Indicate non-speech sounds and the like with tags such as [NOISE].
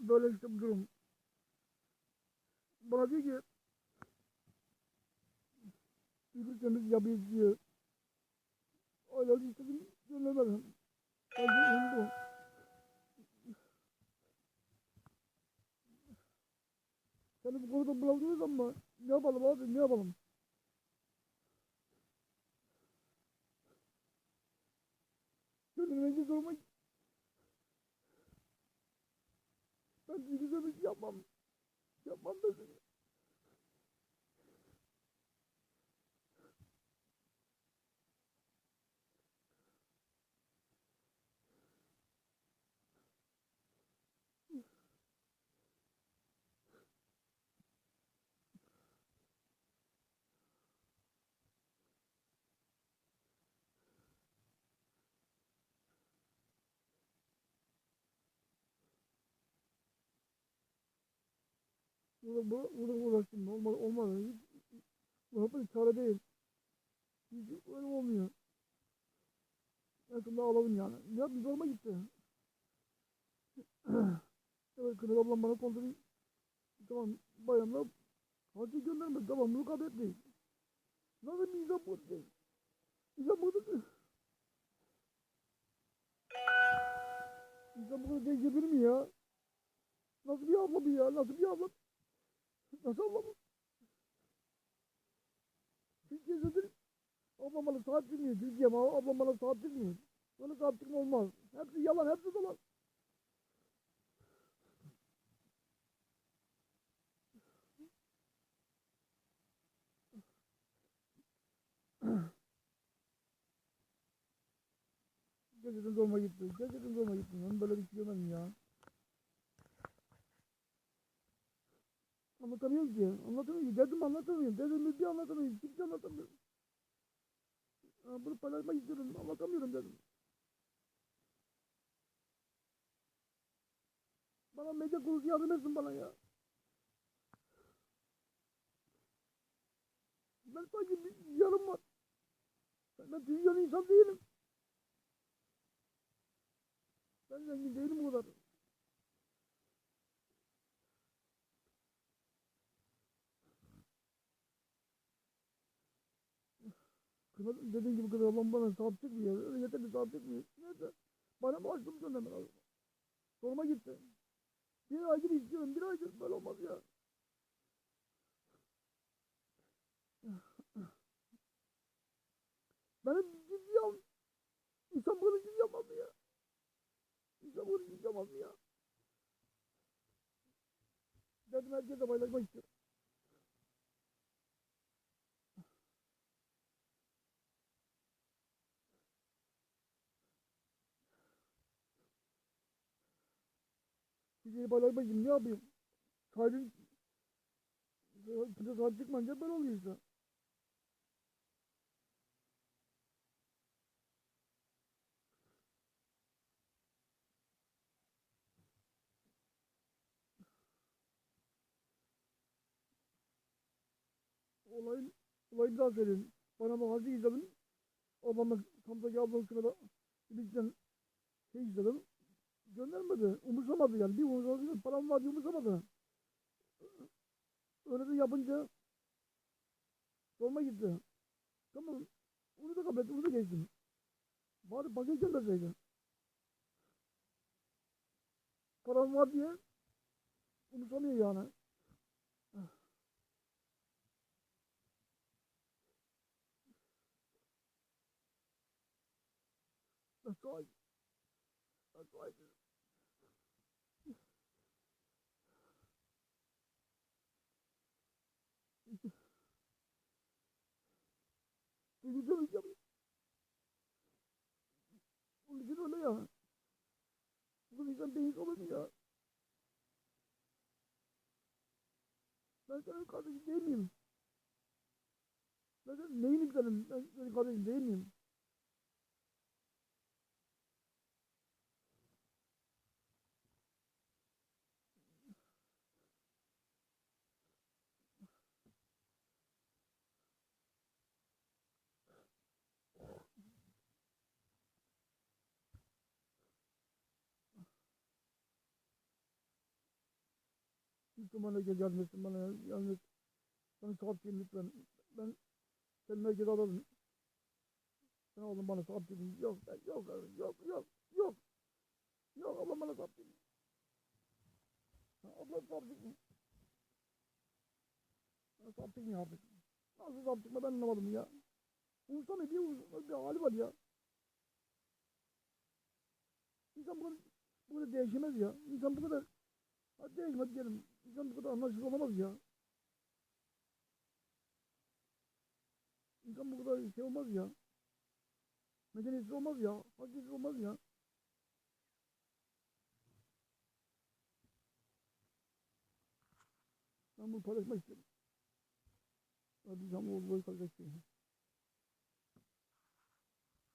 böyle işte bu durum. Bana diyor ki Yürürseniz yapıyız diyor. Öyle istedim göndermedim. Ben de bu. Seni bu konuda bırakıyoruz ama ne yapalım abi ne yapalım? Gönlümüzü sormak Ben bilgisayarı yapmam. Yapmam dedim. Burada, bu- burada uğraştım. Olmadı. olmadı. Hiç, bu hepsi çare değil. Hiç öyle olmuyor. Yakında alalım yani. Ne yapayım zoruma gitti. [CLEARS THROAT] evet Kınar ablam bana kontrolü tamam bayanla hacı göndermedi. Tamam bunu kabul etmeyiz. Nasıl bir insan bu değil? İnsan bu değil. İnsan bunu değişebilir mi ya? Nasıl bir abla bu ya? Nasıl bir abla? Nasıl? Türkiye zaten ablam bana sahip çıkmıyor. Türkiye ama ablam bana sahip çıkmıyor. Böyle çıkma olmaz. Hepsi yalan, hepsi dolan. Gerçekten zoruma gitti. Gerçekten zoruma gitti. Ben böyle bir şey görmedim ya. Anlatamıyorum ki. Anlatamıyorum ki. Derdim anlatamıyorum. Derdimi bir anlatamıyorum. Kimse anlatamıyor. Ha, bunu paylaşmak istiyorum. Anlatamıyorum dedim. Bana medya kurulu yardım etsin bana ya. Ben sanki bir yarım var. Ben, trilyon insan değilim. Ben zengin değilim bu kadar. Kına, dediğin gibi kız ablam bana sahip çıkmıyor. Öyle yeterli sahip çıkmıyor. Neyse. Bana mı açtım gönderme lazım. Soruma gitti. Bir aydır istiyorum. Bir aydır böyle olmaz ya. Benim ciddi al. İnsan bunu ciddi yapmaz ya? İnsan bunu ciddi yapmaz ya? Dedim herkese paylaşmak istiyorum. Kimseyi paylaşmak için ne yapayım? Sahibin kimse sahip çıkmayınca böyle oluyor işte. Olayın, olayı daha söyleyeyim. Bana bu hacı izledim. Ablamla Samsa'ya ablamın kınada birlikten şey izledim. Göndermedi. Umursamadı yani. Bir umursamadı. Param var diye umursamadı. Öyle de yapınca sorma gitti. Tamam. Onu da kabul ettim. Onu da geçtim. Bari paket gönderseydi. Param var diye umursamıyor yani. That's right. That's right. Duygusal yapıyor. Onun için öyle ya. Bu insan beyin olur ya? Ben senin kardeşin değil miyim? Ben senin neyinim senin? Ben senin kardeşin değil miyim? Müslümana gel yardım etsin bana ya. Yardım et. Bana sahip çıkın lütfen. Ben seni merkeze alalım. Sen oğlum bana sahip çıkın. Yok ben yok yok yok yok. Yok ablam bana sahip. Ha, Ablam sahip çıkın. Bana sahip çıkın artık. Nasıl sahip çıkma ben anlamadım ya. Umursamıyor bir, bir hali var ya. İnsan bu kadar, bu kadar değişemez ya. İnsan bu kadar hadi değişme hadi gelin. İnsan bu kadar anlaşılır olamaz ya. İnsan bu kadar şey olmaz ya. Medeniyetsiz olmaz ya. Hakikiz olmaz ya. Ben bunu paylaşmak istedim. Hadi canım oğlu boyu kalacak şey.